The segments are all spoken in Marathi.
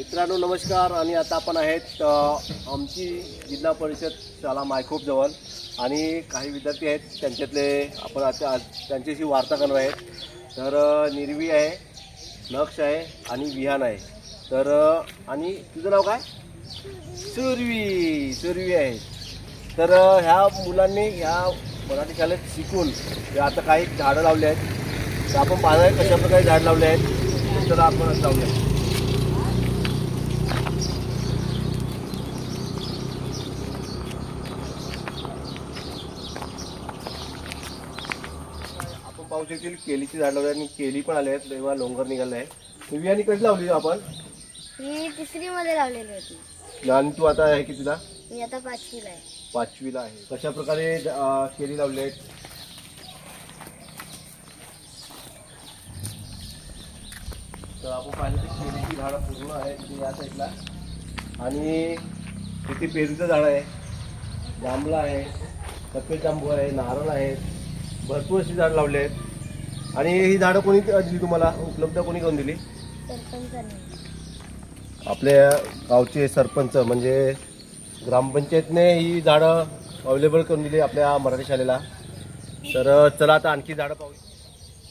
मित्रांनो नमस्कार. आणि आता आपण आहेत आमची जिल्हा परिषद शाला मायखोपजवळ आणि काही विद्यार्थी आहेत त्यांच्यातले आपण आता त्यांच्याशी वार्ता करणार आहेत. तर निर्वी आहे नक्ष आहे आणि विहान आहे. तर आणि तुझं नाव काय? सुरवी. सुरवी आहे. तर ह्या मुलांनी ह्या मराठी शाळेत शिकून आता काही झाडं लावले आहेत तर आपण पाहणार कशा प्रकारे झाड लावले आहेत तर आपण लावले आहेत पाहू शकतील केलीची झाड लावली आणि केली पण आले आहेत तेव्हा लोंगर निघाले आहे. विहानी कधी लावली आपण? मी तिसरी मध्ये लावलेली होती आणि तू आता आहे की तुला मी आता पाचवीला आहे. पाचवीला आहे. कशा प्रकारे अं, केळी लावले आहेत? तर आपण पाहिलं तर केळीची झाडं पूर्ण आहेत इथे या साईडला आणि इथे पेरूचं झाड आहे. जांभळं आहे. सफेद जांभू आहे. नारळ आहे. भरपूर अशी झाडं लावली आहेत. आणि ही झाडं कोणी दिली तुम्हाला? उपलब्ध कोणी करून दिली? आपल्या गावचे सरपंच म्हणजे ग्रामपंचायतने ही झाडं अवेलेबल करून दिली आपल्या मराठी शाळेला. तर चला आता आणखी झाडं पाहू.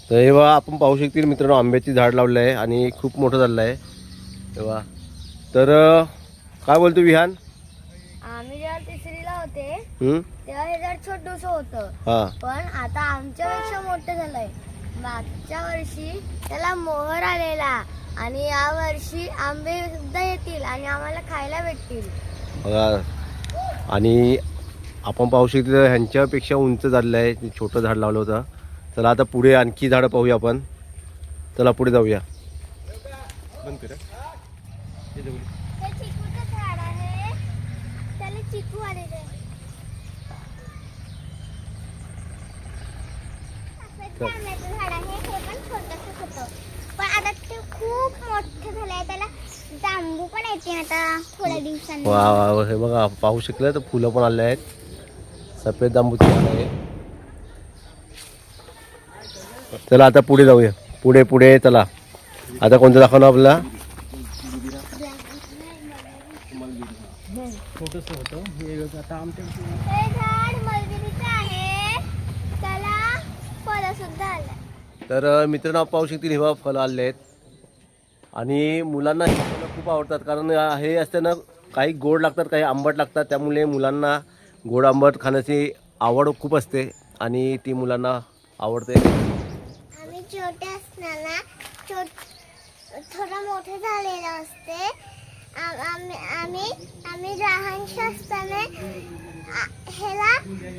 तर तेव्हा आपण पाहू शकतील मित्रांनो आंब्याची झाड लावलं आहे आणि खूप मोठं झालं आहे. तेव्हा तर काय बोलतो विहान? आम्ही जेव्हा तिसरीला होते हं? तेव्हा हे झाड छोटूस होतं. हां. पण आता आमच्यापेक्षा मोठं झालंय. मागच्या वर्षी त्याला मोहर आलेला आणि या वर्षी आंबे सुद्धा येतील आणि आम्हाला खायला भेटतील. बघा आणि आपण पाहू शकतो ह्यांच्यापेक्षा उंच झालेलं आहे छोटं झाड लावलं होतं. चला आता पुढे आणखी झाडं पाहूया आपण. चला पुढे जाऊया. बंद करा. हे जाऊ. हे चिकूचं झाड आहे. त्याला चिकू आलेले आंब्याचं झाड आहे हे पण छोटंसं होतं. पण आता ते खूप मोठं झालंय त्याला जांबू पण येते आता थोड्या दिवसांनी. वा वा वा, हे बघा पाहू शकलं तर फुलं पण आले आहेत. सफेद जांबूचे झाड आहे. चला आता पुढे जाऊया. पुढे पुढे चला. आता कोणतं दाखवणार आपल्याला? छोटंसं होतं हे हे झाड मलबेरीचं आहे त्याला फळं सुद्धा आलं तर मित्रांनो पाहू शकतील हिवा फळं आले आहेत आणि मुलांना ही फळं खूप आवडतात. कारण हे असताना काही गोड लागतात काही आंबट लागतात. त्यामुळे मुलांना गोड आंबट खाण्याची आवड खूप असते. आणि ती मुलांना आवडते. आम्ही छोटे असताना थोडं मोठे झालेलं असते. आम्ही आम्ही आम्ही लहानशे असताना ह्याला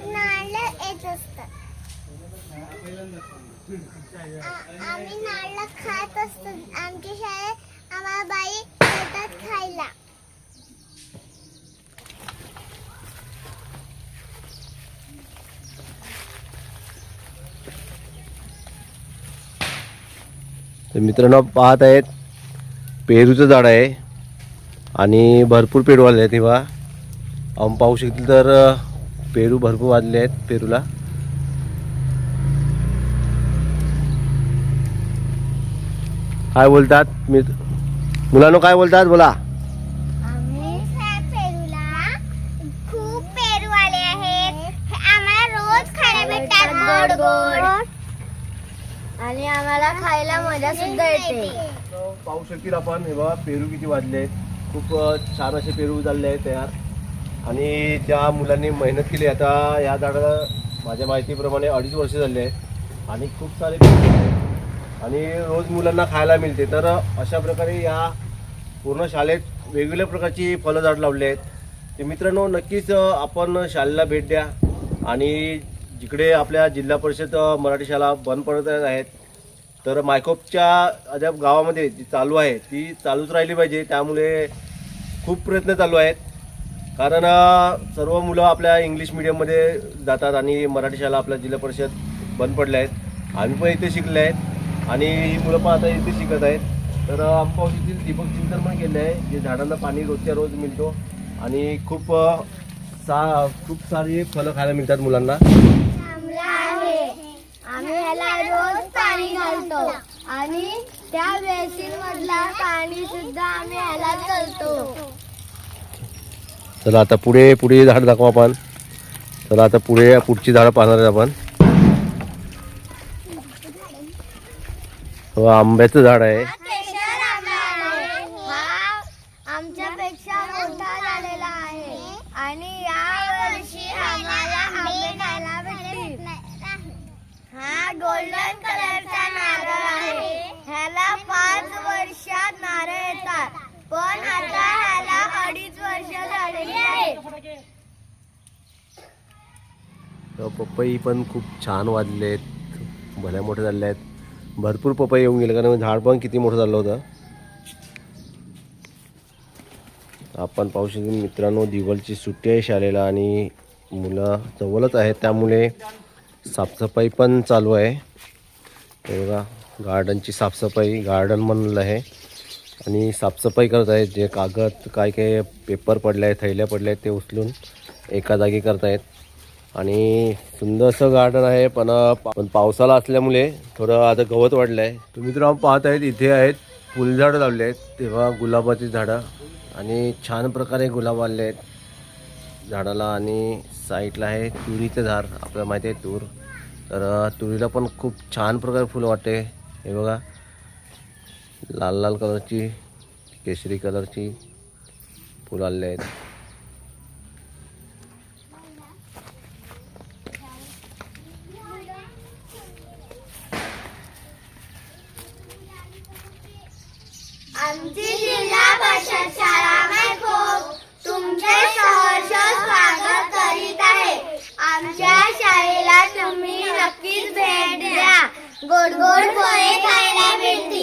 नारळ येत असतात. आम्ही नारळ खात असतो. आमच्या शाळेत आम्हाला बाई देतात खायला. तर मित्रांनो पाहत आहेत पेरूचं झाड आहे आणि भरपूर पेरू आले आहेत तेव्हा आपण पाहू शकतील तर पेरू भरपूर वाजले आहेत पेरूला. काय बोलतात? मी मुलांनो काय बोलतात? बोला. आम्ही पेरूला खूप पेरू आले आहेत आम्हाला रोज खायला भेटतात. गोड गोड. आणि आम्हाला खायला मजा सुद्धा येते. पाहू शकतील आपण. हे बघा पेरू किती वाढले आहेत खूप छान असे पेरू झाले आहेत तयार. आणि ज्या मुलांनी मेहनत केली आता या झाडाला माझ्या माहितीप्रमाणे अडीच वर्ष झाले आहेत. आणि खूप सारे आणि रोज मुलांना खायला मिळते. तर अशा प्रकारे या पूर्ण शाळेत वेगवेगळ्या प्रकारची फळं झाड लावले आहेत. ते मित्रांनो नक्कीच आपण शाळेला भेट द्या. आणि जिकडे आपल्या जिल्हा परिषद मराठी शाळा बंद पडत आहेत तर मायकोपच्या अद्याप गावामध्ये जी चालू आहे ती चालूच राहिली पाहिजे. त्यामुळे खूप प्रयत्न चालू आहेत. कारण सर्व मुलं आपल्या इंग्लिश मिडियममध्ये जातात आणि मराठी शाळा आपल्या जिल्हा परिषद बंद पडल्या आहेत. आम्ही पण इथे शिकले आहेत. आणि ही मुलं पण आता इथे शिकत आहेत. तर शकतील दीपक सिंचन पण केले आहे जे झाडांना पाणी रोजच्या रोज मिळतो. आणि खूप सा खूप सारी फळं खायला मिळतात मुलांना. आमला आहे आम्ही ह्याला रोज पाणी घालतो. आणि त्या बेसिन मधला पाणी सुद्धा आम्ही घालतो. चला आता पुढे पुढे झाड दाखवा आपण. चला आता पुढे पुढची झाडं पाहणार आहे आपण. हो आंब्याचं झाड आहे. आमच्यापेक्षा मोठा झालेला आहे. आणि या वर्षी आम्हाला आंबे खायला भेटतील. हा गोल्डन कलरचा नारळ आहे. ह्याला पाच वर्षात नारळ येतात. पण आता ह्याला अडीच वर्ष झालेली आहेत. पपई पण खूप छान वाढले आहेत भल्या मोठे झाले आहेत. भरपूर पपई येऊन गेले कारण झाड पण किती मोठं झालं होतं. आपण पाहू शकतो मित्रांनो दिवाळीची सुट्टी आहे शाळेला आणि मुलं जवळच आहेत त्यामुळे साफसफाई पण चालू आहे. बघा गार्डनची साफसफाई गार्डन म्हणलं आहे आणि साफसफाई करत आहेत जे कागद काय काय पेपर पडले आहेत थैल्या पडल्या आहेत ते उचलून एका जागी करत आहेत. आणि सुंदर असं गार्डन आहे पण पण पावसाला असल्यामुळे थोडं आता गवत वाढलं आहे तुम्ही तर पाहत आहेत इथे आहेत फुलझाडं लावले आहेत तेव्हा गुलाबाची झाडं. आणि छान प्रकारे गुलाब आले आहेत झाडाला. आणि साईडला आहे तुरीचं झाड आपल्याला माहिती आहे तूर. तर तुरीला पण खूप छान प्रकारे फुलं वाटते. हे बघा लाल लाल कलरची केशरी कलरची फुलं आलेली आहेत. आमची जिल्हा परिषद शाळा तुमचे सहर्ष स्वागत करीत आहे. आमच्या शाळेला तुम्ही नक्कीच भेट द्या. गोड गोड फळे खायला मिळतील.